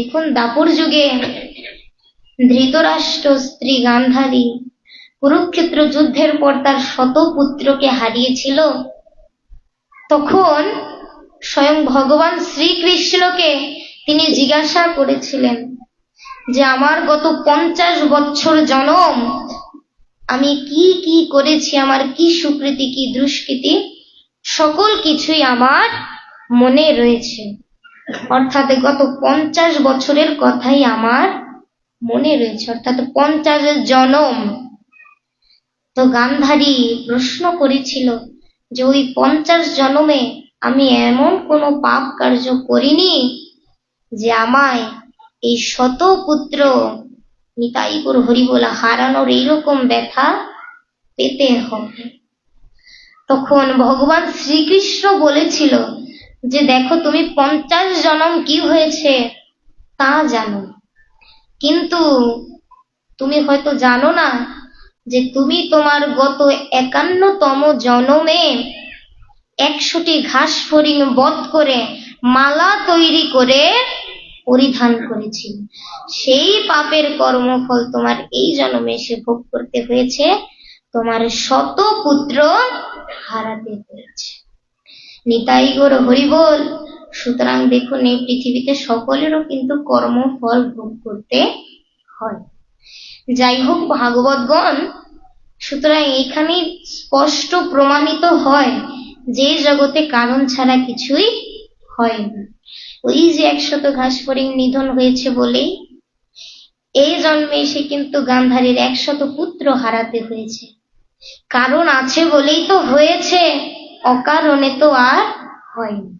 দেখুন দাপর যুগে ধৃতরাষ্ট্র স্ত্রী গান্ধারী কুরুক্ষেত্র যুদ্ধের পর তার শত পুত্রকে হারিয়েছিল। তখন স্বয়ং ভগবান শ্রীকৃষ্ণকে তিনি জিজ্ঞাসা করেছিলেন যে, আমার গত পঞ্চাশ বছর জনম, আমি কি কি করেছি? আমার কি সুকৃতি, কি দুষ্কৃতি? সকল কিছুই আমার মনে রয়েছে। অর্থাৎ গত পঞ্চাশ বছরের কথাই আমার মনে রয়েছে। অর্থাৎ পঞ্চাশের জনম। তো গান্ধারী প্রশ্ন করেছিল যে, ওই পঞ্চাশ জনমে আমি এমন কোনো পাপ কার্য করিনি যে আমায় এই শত পুত্র নিতাই গুর হরিবোলা হারানোর এইরকম ব্যথা পেতে হবে? তখন ভগবান শ্রীকৃষ্ণ বলেছিল যে দেখো তুমি পঞ্চাশ জনম কি হয়েছে, তা জানো। কিন্তু তুমি হয়তো জানো না যে তুমি তোমার গত একান্নতম জনমে একশোটি ঘাস ফড়িং বধ করে মালা তৈরি করে পরিধান করেছি। সেই পাপের কর্মফল তোমার এই জন্মে এসে ভোগ করতে হয়েছে, তোমার শত পুত্র হারাতে হয়েছে। নিতাই গোর হরিবল। সুতরাং দেখুন, এই পৃথিবীতে সকলেরও কিন্তু কর্মফল ভোগ করতে হয়। যাই হোক, ভাগবতগণ, সুতরাং এখানে স্পষ্ট প্রমাণিত হয় যে জগতে কারণ ছাড়া কিছুই হয় না। ওই যে একশত ঘাস ফড়িং নিধন হয়েছে বলেই এই জন্মে এসে কিন্তু গান্ধারীর একশত পুত্র হারাতে হয়েছে। কারণ আছে বলেই তো হয়েছে। অকারণে তো আর হয়নি।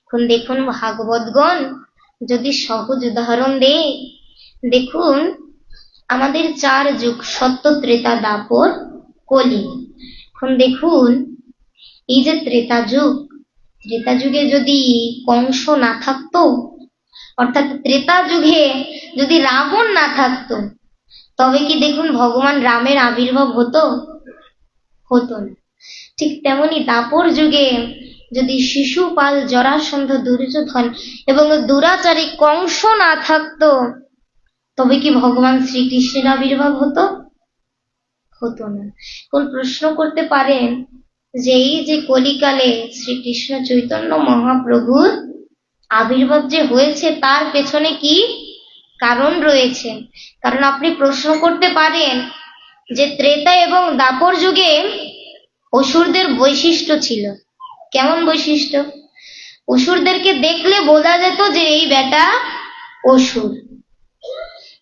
এখন দেখুন ভাগবতগণ যদি সহজ উদাহরণ দেই দেখুন আমাদের চার যুগ সত্য ত্রেতা দাপর কলি। এখন দেখুন এই যে ত্রেতা যুগ ত্রেতা যুগে যদি কংস না থাকতো অর্থাৎ ত্রেতা যুগে যদি রাবণ না থাকতো তবে কি দেখুন ভগবান রামের আবির্ভাব হতো? হতো না। ঠিক তেমনি দাপর যুগে যদি শিশুপাল জরাসন্ধ দুর্যোধন এবং দুরাচারী কংস না থাকতো, তবে কি ভগবান শ্রীকৃষ্ণের আবির্ভাব হতো? হতো না। কোন প্রশ্ন করতে পারেন যে এই যে কলিকালে শ্রীকৃষ্ণ চৈতন্য মহাপ্রভুর আবির্ভাব যে হয়েছে, তার পেছনে কি কারণ রয়েছে? কারণ আপনি প্রশ্ন করতে পারেন যে ত্রেতা এবং দাপর যুগে অসুরদের বৈশিষ্ট্য ছিল। কেমন বৈশিষ্ট্য? অসুরদেরকে দেখলে বোঝা যেত যে এই বেটা অসুর।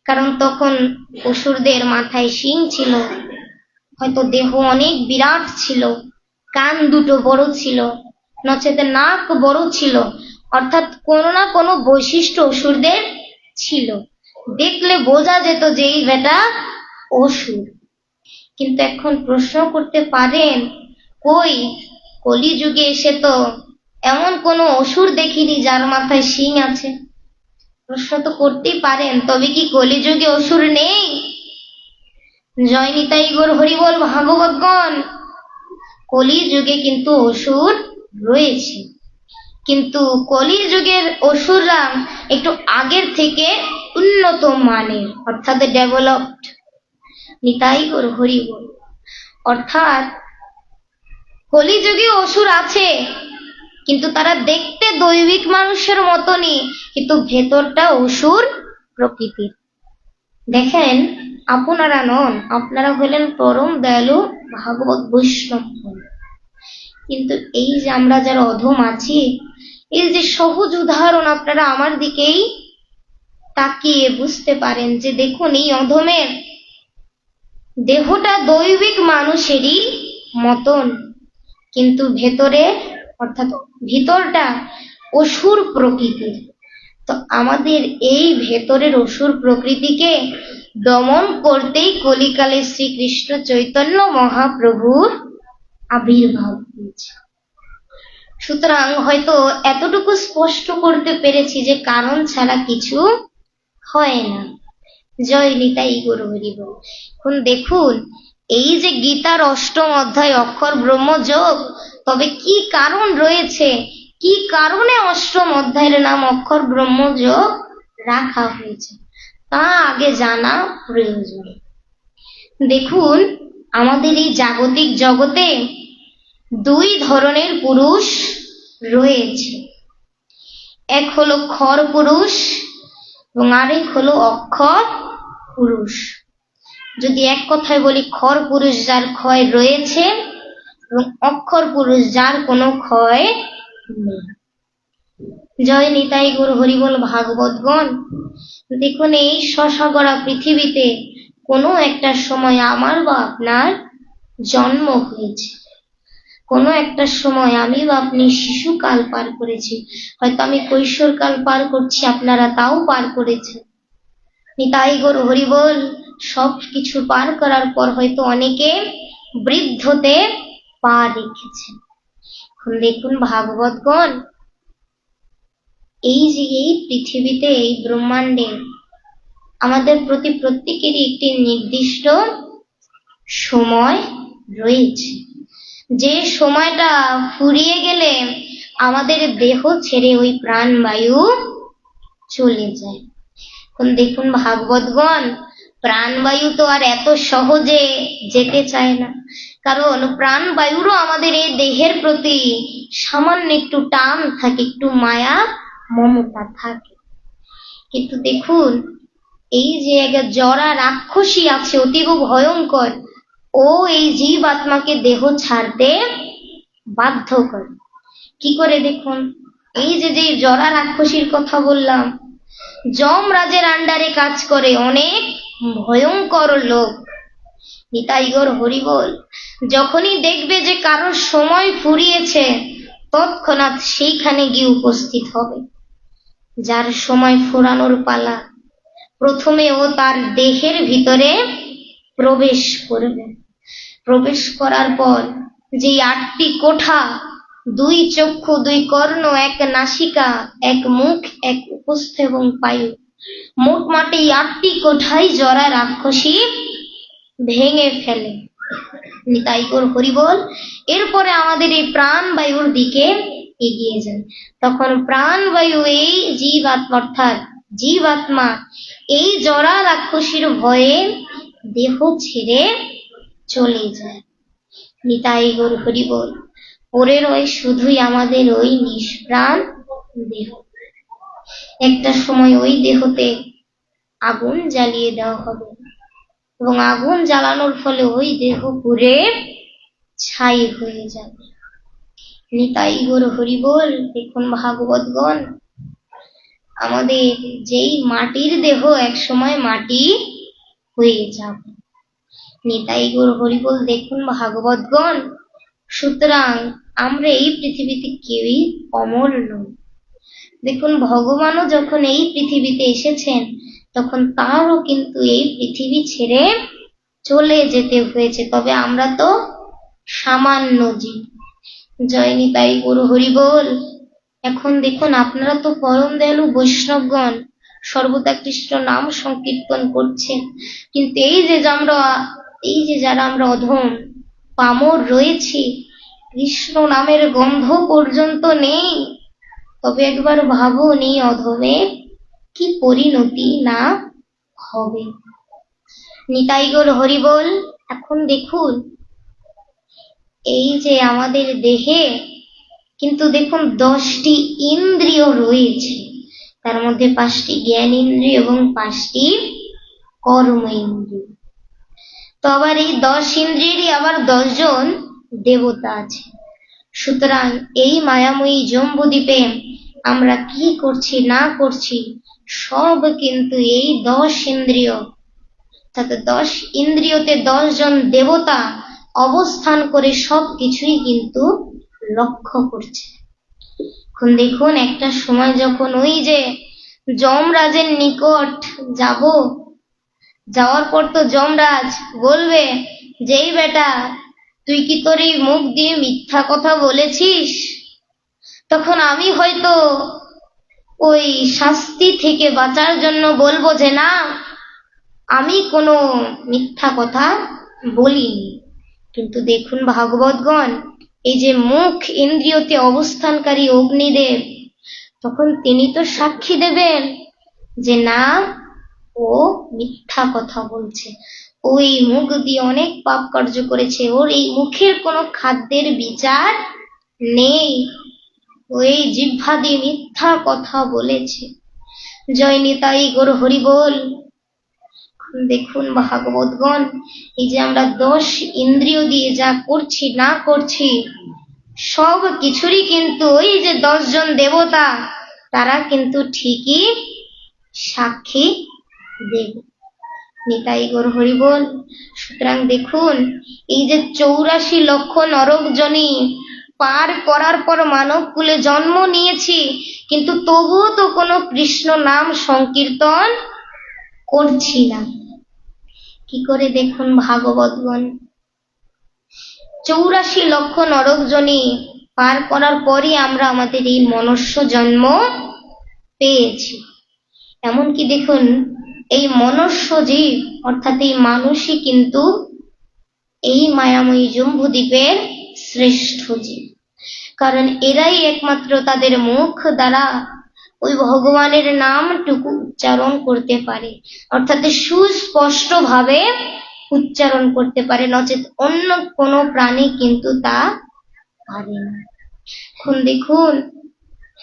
কারণ তখন অসুরদের মাথায় শিং ছিল, হয়তো দেহ অনেক বিরাট ছিল, কান দুটো বড় ছিল, নচেতে নাক বড় ছিল, অর্থাৎ কোনো না কোনো বৈশিষ্ট্য অসুরদের ছিল। দেখলে বোঝা যেত যে এই বেটা অসুর। কিন্তু এখন প্রশ্ন করতে পারেন কই? কলিযুগে এসে তো এমন কোনো অসুর দেখিনি যার মাথায় শিং আছে। প্রশ্ন তো করতেই পারেন, তবে কি কলিযুগে অসুর নেই? জয় নিতাই গোর হরিবল ভাগবতগণ কলি যুগে কিন্তু অসুর রয়েছে। কিন্তু কলি যুগের অসুররা একটু আগের থেকে উন্নত মানের, অর্থাৎ ডেভেলপড। নিতাই গোর হরিবল। অর্থাৎ কলিযুগে অসুর আছে, কিন্তু তারা দেখতে দৈবিক মানুষের মতনই, কিন্তু ভেতরটা অসুর প্রকৃতির। দেখেন, আপনারা নন, আপনারা হলেন পরম দয়ালু ভাগবত বৈষ্ণব। কিন্তু এই যে আমরা যারা অধম আছি, এই যে সহজ উদাহরণ আপনারা আমার দিকেই তাকিয়ে বুঝতে পারেন যে দেখুন, এই অধমের দেহটা দৈবিক মানুষেরই মতন। কিন্তু ভেতরে, অর্থাৎ ভিতরটা অসুর প্রকৃতির। তো আমাদের এই ভেতরের অসুর প্রকৃতিকে দমন করতেই কলিকালে শ্রীকৃষ্ণ চৈতন্য মহাপ্রভুর আবির্ভাব হয়েছে। সুতরাং হয়তো এতটুকু স্পষ্ট করতে পেরেছি যে কারণ ছাড়া কিছু হয় না। জয় নিতাই গুরু হরিব এখন দেখুন এই যে গীতার অষ্টম অধ্যায়, অক্ষর ব্রহ্মযোগ তবে কি কারণ রয়েছে? কি কারণে অষ্টম অধ্যায়ের নাম অক্ষর, ব্রহ্ম ব্রহ্মযোগ রাখা হয়েছে? তা আগে জানা প্রয়োজন। দেখুন, আমাদের এই জাগতিক জগতে দুই ধরনের পুরুষ রয়েছে। এক হলো খর পুরুষ এবং আরেক হলো অক্ষর পুরুষ। যদি এক কথায় বলি খর পুরুষ যার ক্ষয় রয়েছে এবং অক্ষর পুরুষ যার কোনো ক্ষয় নেই। জয় নিতাই গুরু হরিবল ভাগবতগণ, দেখুন এই শশাগড়া পৃথিবীতে কোনো একটা সময় আমার বা আপনার জন্ম হয়েছে। কোনো একটা সময় আমি বা আপনি শিশুকাল পার করেছি। হয়তো আমি কৈশোরকাল পার করছি, আপনারা তাও পার করেছেন। নিতাই গৌর হরিবল সব কিছু পার করার পর হয়তো অনেকে বৃদ্ধতে পা রেখেছেন এখন দেখুন ভাগবতগণ, এই যে এই পৃথিবীতে এই ব্রহ্মাণ্ডে আমাদের প্রতি প্রত্যেকেরই একটি নির্দিষ্ট সময় রয়েছে। যে সময়টা ফুরিয়ে গেলে আমাদের দেহ ছেড়ে ওই প্রাণবায়ু চলে যায়। এখন দেখুন ভাগবতগণ প্রাণবায়ু তো আর এত সহজে যেতে চায় না। কারণ প্রাণবায়ুরও আমাদের এই দেহের প্রতি সামান্য একটু টান থাকে, একটু মায়া, মমতা থাকে। কিন্তু দেখুন, এই যে এক জরা রাক্ষসী আছে, অতীব ভয়ঙ্কর, ও এই জীব আত্মাকে দেহ ছাড়তে বাধ্য করে। কি করে দেখুন? এই যে যে জরা রাক্ষসীর কথা বললাম, যমরাজের আন্ডারে কাজ করে অনেক ভয়ঙ্কর লোক। নিতাইগর হরিবল, যখনই দেখবে যে কারোর সময় ফুরিয়েছে, তৎক্ষণাৎ সেইখানে গিয়ে উপস্থিত হবে। যার সময় ফুরানোর পালা, প্রথমে ও তার দেহের ভিতরে প্রবেশ করবে। প্রবেশ করার পর যে আটটি কোঠা, দুই চক্ষু, দুই কর্ণ, এক নাসিকা, এক মুখ, এক উপস্থ এবং পায়ু মোট মাটে এই আটটি কোঠাই জরা রাক্ষসী ভেঙে ফেলে। নিতাইকর হরিবল, এরপরে আমাদের এই প্রাণবায়ুর দিকে এগিয়ে যায় তখন প্রাণবায়ু এই জীব আত্মা, অর্থাৎ জীবাত্মা এই জরা রাক্ষসীর ভয়ে দেহ ছেড়ে চলে যায়। নিতাই গৌর হরি বল পরে রয় শুধুই আমাদের ওই নিষ্প্রাণ দেহ। একটা সময় ওই দেহতে আগুন জ্বালিয়ে দেওয়া হবে। এবং আগুন জ্বালানোর ফলে ওই দেহ পুড়ে ছাই হয়ে যাবে। নিতাই গৌর হরিবল দেখুন ভাগবতগণ, আমাদের যেই মাটির দেহ এক সময় মাটি হয়ে যাবে। নিতাই গৌর হরিবল দেখুন ভাগবতগণ, সুতরাং আমরা এই পৃথিবীতে কেউই অমর নই। দেখুন, ভগবানও যখন এই পৃথিবীতে এসেছেন, তখন তারও কিন্তু এই পৃথিবী ছেড়ে চলে যেতে হয়েছে। তবে আমরা তো সামান্য জীব। জয় নিতাই গুরু হরিবল এখন দেখুন, আপনারা তো পরম দয়ালু বৈষ্ণবগণ সর্বদা কৃষ্ণ নাম সংকীর্তন করছেন। কিন্তু এই যে আমরা, এই যে যারা আমরা অধম, পামর রয়েছি, কৃষ্ণ নামের গন্ধ পর্যন্ত নেই। তবে একবার ভাবুন অধমে, কি পরিণতি না হবে? নিতাইগর হরিবল এখন দেখুন, এই যে আমাদের দেহে, কিন্তু দেখুন দশটি ইন্দ্রিয় রয়েছে। তার মধ্যে পাঁচটি জ্ঞান ইন্দ্রিয় এবং পাঁচটি কর্ম ইন্দ্রিয়। তো আবার এই দশ ইন্দ্রিয়েরই আবার দশজন দেবতা আছে। সুতরাং এই মায়াময়ী জম্বুদ্বীপে আমরা কি করছি, না করছি, সব কিন্তু এই দশ ইন্দ্রিয়। অর্থাৎ দশ ইন্দ্রিয়তে দশ জন দেবতা অবস্থান করে সব কিছুই কিন্তু লক্ষ্য করছে। এখন দেখুন, একটা সময় যখন ওই যে যমরাজের নিকট যাব, যাওয়ার পর তো যমরাজ বলবে, যেই বেটা, তুই কি তোর এই মুখ দিয়ে মিথ্যা কথা বলেছিস? তখন আমি হয়তো ওই শাস্তি থেকে বাঁচার জন্য বলব যে না, আমি কোনো মিথ্যা কথা বলিনি। কিন্তু দেখুন ভাগবতগণ, এই যে মুখ ইন্দ্রিয়তে অবস্থানকারী অগ্নিদেব, তখন তিনি তো সাক্ষী দেবেন যে না, ও মিথ্যা কথা বলছে। ও এই মুখ দিয়ে অনেক পাপ কার্য করেছে, ওর এই মুখের কোনো খাদ্যের বিচার নেই। ও এই জিহ্বা দিয়ে মিথ্যা কথা বলেছে। জয় নিতাই গোর হরি বল। দেখুন ভাগবতগণ, এই যে আমরা দশ ইন্দ্রিয় দিয়ে যা করছি, না করছি, সব কিছুরই কিন্তু ওই যে দশজন দেবতা, তারা কিন্তু ঠিকই সাক্ষী দেবে। নিতাই গোর হরি বল। সুতরাং দেখুন, এই যে চৌরাশি লক্ষ নরক জনী পার করার পর মানব কুলে জন্ম নিয়েছি। কিন্তু তবুও তো কোনো কৃষ্ণ নাম সংকীর্তন করছি না। কি করে দেখুন ভাগবতগণ? চৌরাশি লক্ষ নরক জনী পার করার পরই আমরা আমাদের এই মনুষ্য জন্ম পেয়েছি। এমনকি দেখুন, এই মনুষ্য জীব, অর্থাৎ এই মানুষই কিন্তু এই মায়াময়ী জম্বুদ্বীপের শ্রেষ্ঠ জীব। কারণ এরাই একমাত্র তাদের মুখ দ্বারা ওই ভগবানের নামটুকু উচ্চারণ করতে পারে। অর্থাৎ সুস্পষ্ট ভাবে উচ্চারণ করতে পারে, নচেত অন্য কোনো প্রাণী কিন্তু তা পারে না। এখন দেখুন,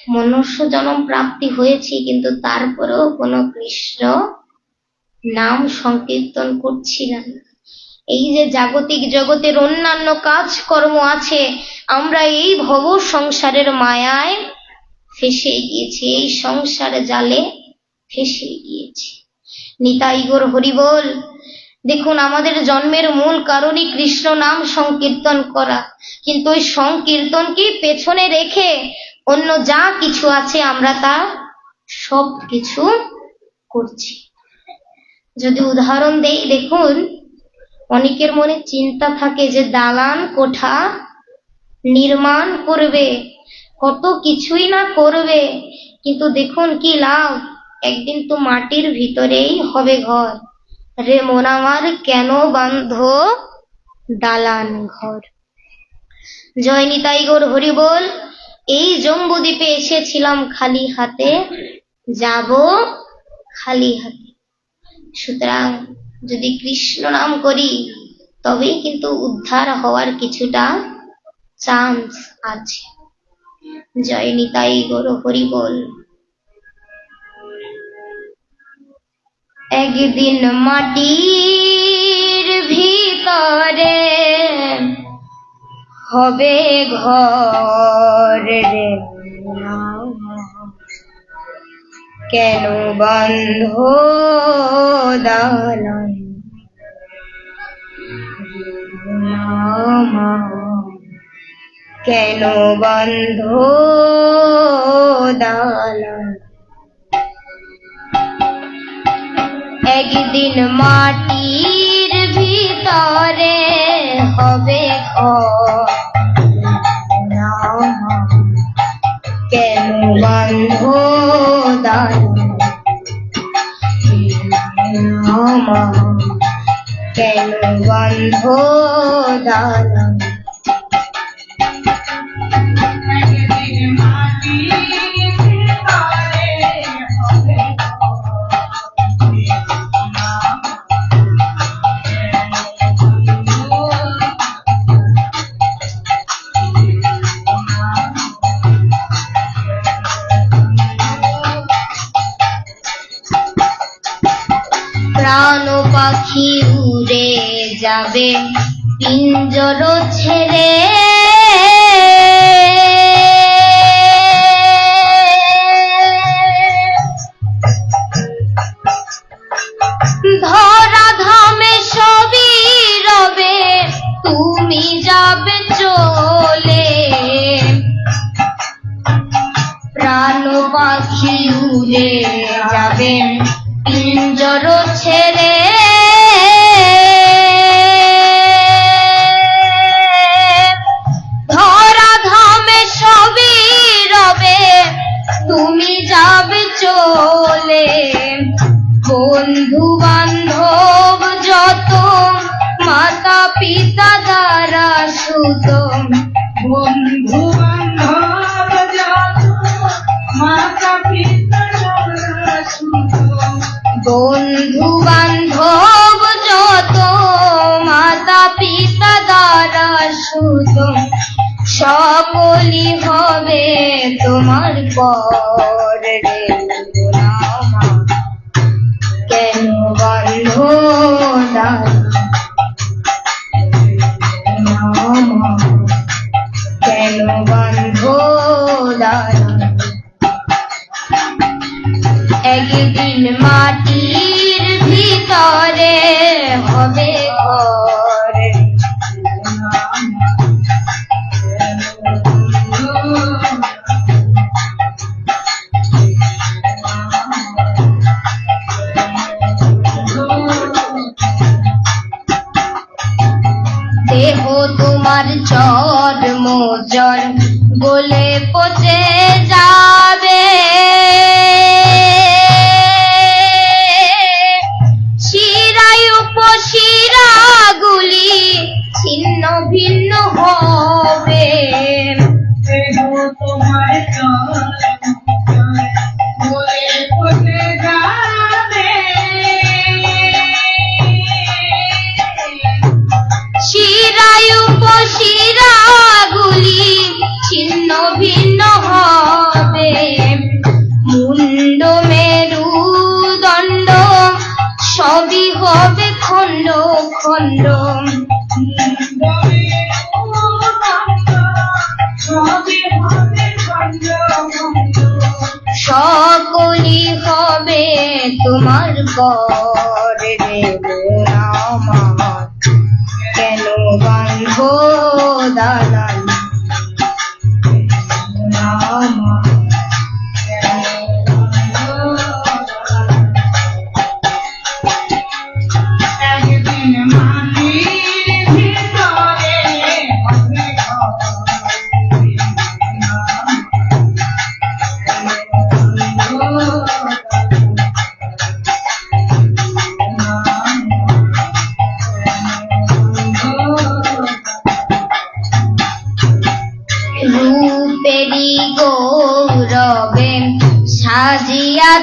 মনুষ্য জন্ম প্রাপ্তি হয়েছে, কিন্তু তারপরেও কোনো কৃষ্ণ নাম সংকীর্তন করছিলাম এই যে জাগতিক জগতের অন্যান্য কাজকর্ম আছে, আমরা এই ভব সংসারের মায়ায় ফেসে গিয়েছি, এই সংসার জালে ফেসে গিয়েছি। নিতাই গোর হরিবল, দেখুন আমাদের জন্মের মূল কারণই কৃষ্ণ নাম সংকীর্তন করা। কিন্তু ওই সংকীর্তনকে পেছনে রেখে অন্য যা কিছু আছে আমরা তা সব কিছু করছি। যদি উদাহরণ দেই, দেখুন অনেকের মনে চিন্তা থাকে যে দালান কোঠা নির্মাণ করবে, কত কিছুই না করবে, কিন্তু দেখুন কি লাভ? একদিন তো মাটির ভিতরেই হবে ঘর। রে মন, আমার কেন বান্ধ দালান ঘর? জয় নিতাই গৌর হরি বল এই জম্বুদ্বীপে এসেছিলাম খালি হাতে, যাব খালি হাতে। সুতরাং যদি কৃষ্ণ নাম করি, তবেই কিন্তু উদ্ধার হওয়ার কিছুটা চান্স আছে। জয় নিতাই গৌর হরি বল একদিন মাটির ভিতরে হবে ঘর রে। কেন বন্ধ দালান? কেন বন্ধ দালান একদিন মাটির ভিতরে হবে কেন বন্ধ দালান কেন বন্ধ দালান প্রাণ যাবে পিঞ্জর ছেড়ে একদিন মাটির ভিতরে হবে করে দেহ তোমার চর সকলি হবে তোমার পর রে আমার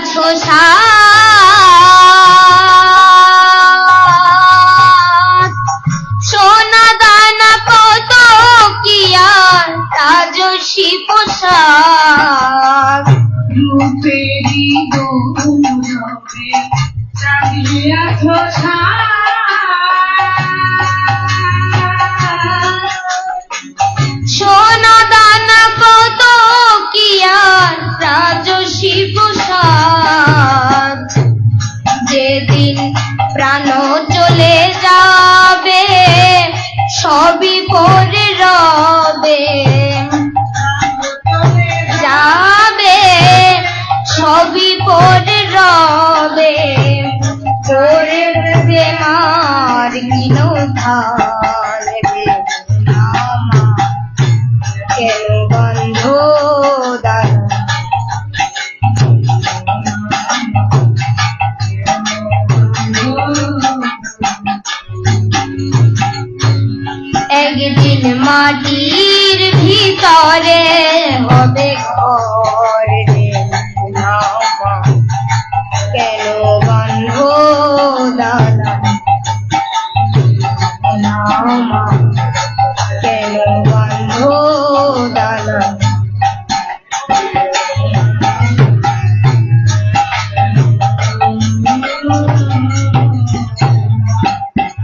শোষা মাটির ভিতরে হবে